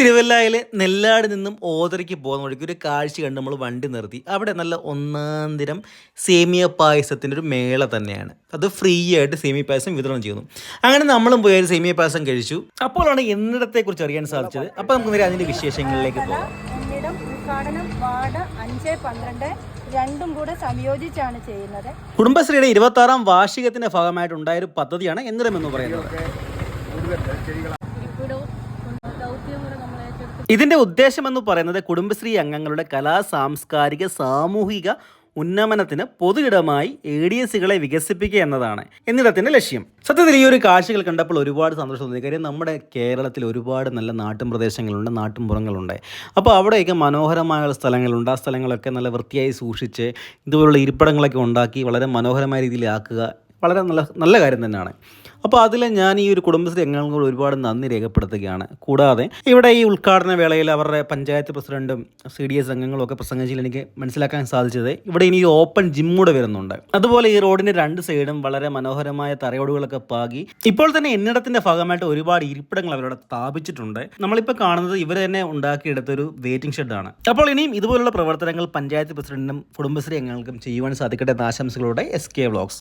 തിരുവല്ലയിലെ നെല്ലാട് നിന്നും ഓതറയ്ക്ക് പോകുന്ന വഴിക്ക് ഒരു കാഴ്ച കണ്ട് നമ്മൾ വണ്ടി നിർത്തി. അവിടെ നല്ല ഒന്നാന്തരം സേമിയ പായസത്തിന്റെ ഒരു മേള തന്നെയാണ്. അത് ഫ്രീ ആയിട്ട് സേമിയ പായസം വിതരണം ചെയ്യുന്നു. അങ്ങനെ നമ്മളും പോയി സേമിയ പായസം കഴിച്ചു. അപ്പോഴാണ് എന്നിടത്തെക്കുറിച്ച് അറിയാൻ സാധിച്ചത്. അപ്പോൾ നമുക്ക് നേരെ അതിന്റെ വിശേഷങ്ങളിലേക്ക് പോകാം. എന്നിടം ഉദ്ഘാടനം വാർഡ് അഞ്ച് പന്ത്രണ്ട് രണ്ടും കൂടെ സംയോജിച്ചാണ് ചെയ്യുന്നത്. കുടുംബശ്രീയുടെ ഇരുപത്തി ആറാം വാർഷികത്തിന്റെ ഭാഗമായിട്ട് ഉണ്ടായ ഒരു പദ്ധതിയാണ് എന്നിടം എന്ന് പറയുന്നത്? ഇതിന്റെ ഉദ്ദേശം എന്ന് പറയുന്നത് കുടുംബശ്രീ അംഗങ്ങളുടെ കലാ സാംസ്കാരിക സാമൂഹിക ഉന്നമനത്തിന് പൊതു ഇടമായി എ ഡി എസുകളെ വികസിപ്പിക്കുക എന്നതാണ് എന്നിടത്തിന്റെ ലക്ഷ്യം. സത്യത്തിൽ ഈ ഒരു കാഴ്ചകൾ കണ്ടപ്പോൾ ഒരുപാട് സന്തോഷം തോന്നി. കാര്യം നമ്മുടെ കേരളത്തിൽ ഒരുപാട് നല്ല നാട്ടും പ്രദേശങ്ങളുണ്ട് നാട്ടുംപുറങ്ങളുണ്ട് അപ്പോൾ അവിടെയൊക്കെ മനോഹരമായ സ്ഥലങ്ങളുണ്ട്. ആ സ്ഥലങ്ങളൊക്കെ നല്ല വൃത്തിയായി സൂക്ഷിച്ച് ഇതുപോലുള്ള ഇരിപ്പിടങ്ങളൊക്കെ ഉണ്ടാക്കി വളരെ മനോഹരമായ രീതിയിൽ ആക്കുക വളരെ നല്ല നല്ല കാര്യം തന്നെയാണ്. അപ്പോൾ അതിൽ ഞാൻ ഈ ഒരു കുടുംബശ്രീ അംഗങ്ങൾ ഒരുപാട് നന്ദി രേഖപ്പെടുത്തുകയാണ്. കൂടാതെ ഇവിടെ ഈ ഉദ്ഘാടന വേളയിൽ അവരുടെ പഞ്ചായത്ത് പ്രസിഡന്റും സി ഡി എസ് അംഗങ്ങളും ഒക്കെ പ്രസംഗിച്ചതിൽ എനിക്ക് മനസ്സിലാക്കാൻ സാധിച്ചത് ഇവിടെ ഇനി ഓപ്പൺ ജിം കൂടെ വരുന്നുണ്ട്. അതുപോലെ ഈ റോഡിന്റെ രണ്ട് സൈഡും വളരെ മനോഹരമായ തറയോടുകളൊക്കെ പാകി ഇപ്പോൾ തന്നെ എന്നിടത്തിന്റെ ഭാഗമായിട്ട് ഒരുപാട് ഇരിപ്പിടങ്ങൾ അവരവിടെ സ്ഥാപിച്ചിട്ടുണ്ട്. നമ്മളിപ്പോൾ കാണുന്നത് ഇവർ തന്നെ ഉണ്ടാക്കിയെടുത്ത ഒരു വെയിറ്റിംഗ് ഷെഡാണ് അപ്പോൾ ഇനിയും ഇതുപോലുള്ള പ്രവർത്തനങ്ങൾ പഞ്ചായത്ത് പ്രസിഡന്റിനും കുടുംബശ്രീ അംഗങ്ങൾക്കും ചെയ്യുവാൻ സാധിക്കട്ടെ എന്ന ആശംസകളോടെ എസ് കെ